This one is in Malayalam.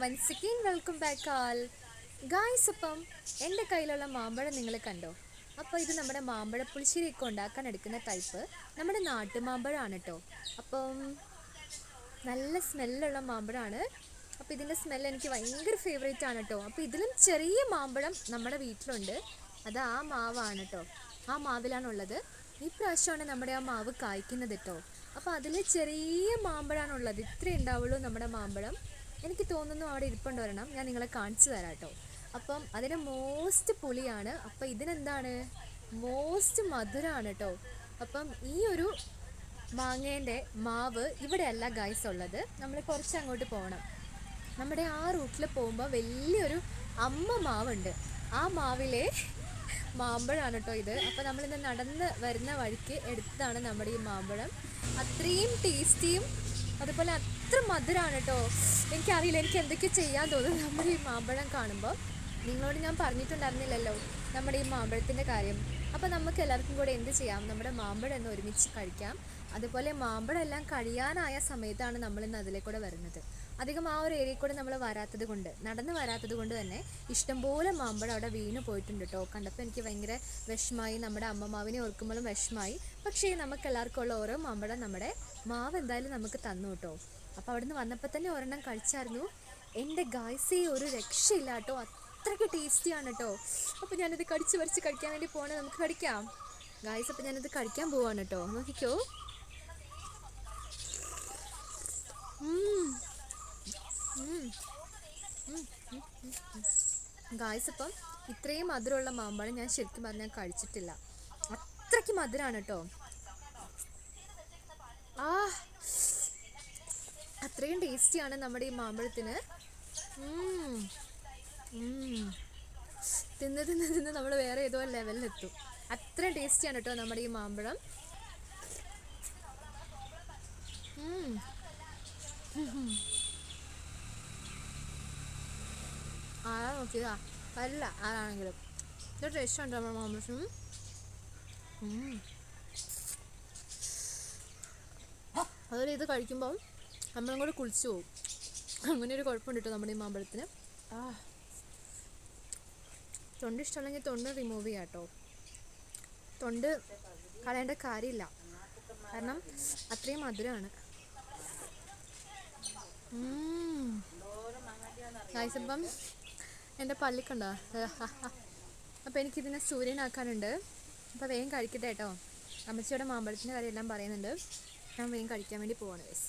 Once again welcome back all guys അപ്പം എന്റെ കയ്യിലുള്ള മാമ്പഴം നിങ്ങൾ കണ്ടോ? അപ്പോൾ ഇത് നമ്മുടെ മാമ്പഴ പുളിശ്ശേരിയൊക്കെ ഉണ്ടാക്കാൻ എടുക്കുന്ന ടൈപ്പ് നമ്മുടെ നാട്ടു മാമ്പഴമാണ് കേട്ടോ അപ്പം നല്ല സ്മെല്ലുള്ള മാമ്പഴമാണ്. അപ്പോൾ ഇതിന്റെ സ്മെല്ല് എനിക്ക് ഭയങ്കര ഫേവറേറ്റ് ആണ് കേട്ടോ അപ്പോൾ ഇതിലും ചെറിയ മാമ്പഴം നമ്മുടെ വീട്ടിലുണ്ട്. അത് ആ മാവാണ് കേട്ടോ ആ മാവിലാണുള്ളത്. ഈ പ്രാവശ്യമാണ് നമ്മുടെ ആ മാവ് കായ്ക്കുന്നത് കേട്ടോ അപ്പോൾ അതിൽ ചെറിയ മാമ്പഴമാണുള്ളത് ഇത്രേ ഉണ്ടാവുള്ളൂ നമ്മുടെ മാമ്പഴം. എനിക്ക് തോന്നുന്നു അവിടെ ഇരിപ്പുണ്ട് വരണം ഞാൻ നിങ്ങളെ കാണിച്ചു തരാം കേട്ടോ അപ്പം അതിന് മോസ്റ്റ് പുളിയാണ്. അപ്പം ഇതിനെന്താണ്? മോസ്റ്റ് മധുരമാണ് കേട്ടോ അപ്പം ഈ ഒരു മാങ്ങേന്റെ മാവ് ഇവിടെയല്ല ഗൈസ് ഉള്ളത്. നമ്മൾ കുറച്ച് അങ്ങോട്ട് പോകണം. നമ്മുടെ ആ റൂട്ടിൽ പോകുമ്പോൾ വലിയൊരു അമ്മ മാവുണ്ട്. ആ മാവിലെ മാമ്പഴമാണ് കേട്ടോ ഇത്. അപ്പോൾ നമ്മളിന്ന് നടന്ന് വരുന്ന വഴിക്ക് എടുത്തതാണ് നമ്മുടെ ഈ മാമ്പഴം. അത്രയും ടേസ്റ്റിയും അതുപോലെ അത്ര മധുരമാണ് കേട്ടോ എനിക്കറിയില്ല എനിക്ക് എന്തൊക്കെ ചെയ്യാൻ തോന്നുന്നു. നമ്മുടെ ഈ മാമ്പഴം കാണുമ്പോൾ നിങ്ങളോട് ഞാൻ പറഞ്ഞിട്ടുണ്ടായിരുന്നില്ലല്ലോ നമ്മുടെ ഈ മാമ്പഴത്തിന്റെ കാര്യം. അപ്പോൾ നമുക്ക് എല്ലാവർക്കും കൂടെ എന്ത് ചെയ്യാം? നമ്മുടെ മാമ്പഴം ഒന്ന് ഒരുമിച്ച് കഴിക്കാം. അതുപോലെ മാമ്പഴം എല്ലാം കഴിയാനായ സമയത്താണ് നമ്മളിന്ന് അതിലേക്കൂടെ വരുന്നത്. അധികം ആ ഒരു ഏരിയയിൽ കൂടെ നമ്മൾ വരാത്തത് കൊണ്ട് നടന്ന് വരാത്തത് കൊണ്ട് തന്നെ ഇഷ്ടംപോലെ മാമ്പഴം അവിടെ വീണ് പോയിട്ടുണ്ട് കേട്ടോ കണ്ടപ്പോൾ എനിക്ക് ഭയങ്കര വിഷമായി നമ്മുടെ അമ്മമാവിനെ ഓർക്കുമ്പോഴും വിഷമായി. പക്ഷേ നമുക്ക് എല്ലാവർക്കും ഉള്ള ഓരോ മാമ്പഴം നമ്മുടെ മാവ് എന്തായാലും നമുക്ക് തന്നു കേട്ടോ അപ്പോൾ അവിടുന്ന് വന്നപ്പോൾ തന്നെ ഒരെണ്ണം കഴിച്ചായിരുന്നു. എന്റെ ഗായ്സേ ഒരു രക്ഷയില്ല കേട്ടോ അത്രയ്ക്ക് ടേസ്റ്റിയാണ് കേട്ടോ അപ്പോൾ ഞാനത് കടിച്ച് വരച്ച് കഴിക്കാൻ വേണ്ടി പോകണേ നമുക്ക് കടിക്കാം. ഗായ്സ് അപ്പോൾ ഞാനത് കഴിക്കാൻ പോവാണ് കേട്ടോ നോക്കിക്കോ. ഗായ്സ് അപ്പം ഇത്രയും മധുരമുള്ള മാമ്പഴം ഞാൻ ശരിക്കും പറഞ്ഞാൽ കഴിച്ചിട്ടില്ല. അത്രയ്ക്ക് മധുരമാണ് കേട്ടോ ആ അത്രയും ടേസ്റ്റിയാണ് നമ്മുടെ ഈ മാമ്പഴത്തിന്. തിന്ന് തിന്ന് തിന്ന് നമ്മൾ വേറെ ഏതോ ലെവലിലെത്തും അത്രയും ടേസ്റ്റിയാണ് കേട്ടോ നമ്മുടെ ഈ മാമ്പഴം. ഉം. നോക്കിയതാ. അല്ല ആരാണെങ്കിലും. ഇത് ടേസ്റ്റ് ഉണ്ട് നമ്മുടെ മാമ്പഴത്തിന് ഉം. അതുപോലെ ഇത് കഴിക്കുമ്പോൾ നമ്മളും കൂടെ കുളിച്ചു പോകും അങ്ങനെ ഒരു കുഴപ്പമുണ്ട് കേട്ടോ നമ്മുടെ ഈ മാമ്പഴത്തിന്. ആ. തൊണ്ട് ഇഷ്ടമല്ലെങ്കിൽ തൊണ്ട് റിമൂവ് ചെയ്യാം കേട്ടോ തൊണ്ട് കളയേണ്ട കാര്യമില്ല. കാരണം അത്രയും മധുരമാണ്. ഗായ്സ് എന്റെ പള്ളിക്കുണ്ടോ അപ്പോൾ എനിക്കിതിനെ സൂര്യനാക്കാനുണ്ട്. അപ്പോൾ വേഗം കഴിക്കട്ടെ കേട്ടോ. അമ്മച്ചിയുടെ മാമ്പഴത്തിന്റെ കാര്യമെല്ലാം പറയുന്നുണ്ട്. ഞാൻ വേഗം കഴിക്കാൻ വേണ്ടി പോവാണ് ഗൈസ്